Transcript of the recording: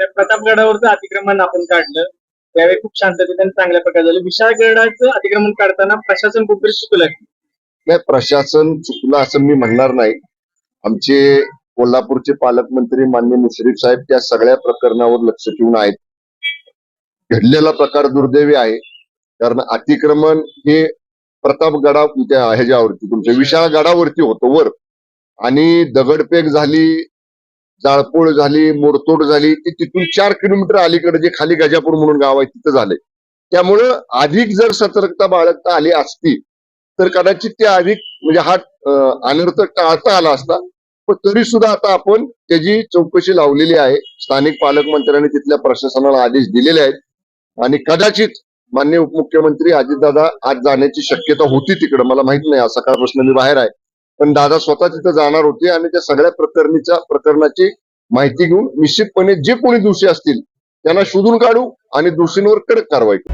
इकडे प्रतापगडावरचं अतिक्रमण आपण काढलं. त्यावेळी खूप शांततेत आणि चांगल्या प्रकारे झालं. विशाळगडाचं अतिक्रमण काढताना प्रशासन कुठेतरी चुकलं नाही प्रशासन चुकलं असं मी म्हणणार नाही. आमचे कोल्हापूरचे पालकमंत्री मान्य मुश्रीफ साहेब त्या सगळ्या प्रकरणावर लक्ष ठेवून आहेत. घडलेला प्रकार दुर्दैवी आहे. कारण अतिक्रमण हे प्रतापगडा ह्याच्यावरती. तुमच्या विशाळगडावरती होतं वर. आणि दगडफेक झाली जाळपोळ झाली मोडतोड झाली ती तिथून चार किलोमीटर अलीकडे जे खाली गजापूर म्हणून गाव आहे तिथं झालंय. त्यामुळं अधिक जर सतर्कता बाळगता आली असती तर कदाचित ते अधिक म्हणजे हा अनर्थ टाळता आला असता पण तरी सुद्धा आता आपण त्याची चौकशी लावलेली आहे. स्थानिक पालकमंत्र्यांनी तिथल्या प्रशासनाला आदेश दिलेले आहेत. आणि कदाचित मान्य उपमुख्यमंत्री अजितदादा आज जाण्याची शक्यता होती तिकडं मला माहीत नाही आज सकाळपासून मी बाहेर आहे. पण दादा स्वतः तिथं जाणार होते आणि त्या सगळ्या प्रकरणीच्या प्रकरणाची माहिती घेऊन निश्चितपणे जे कोणी दोषी असतील त्यांना शोधून काढू आणि दोषींवर कडक कारवाई करू.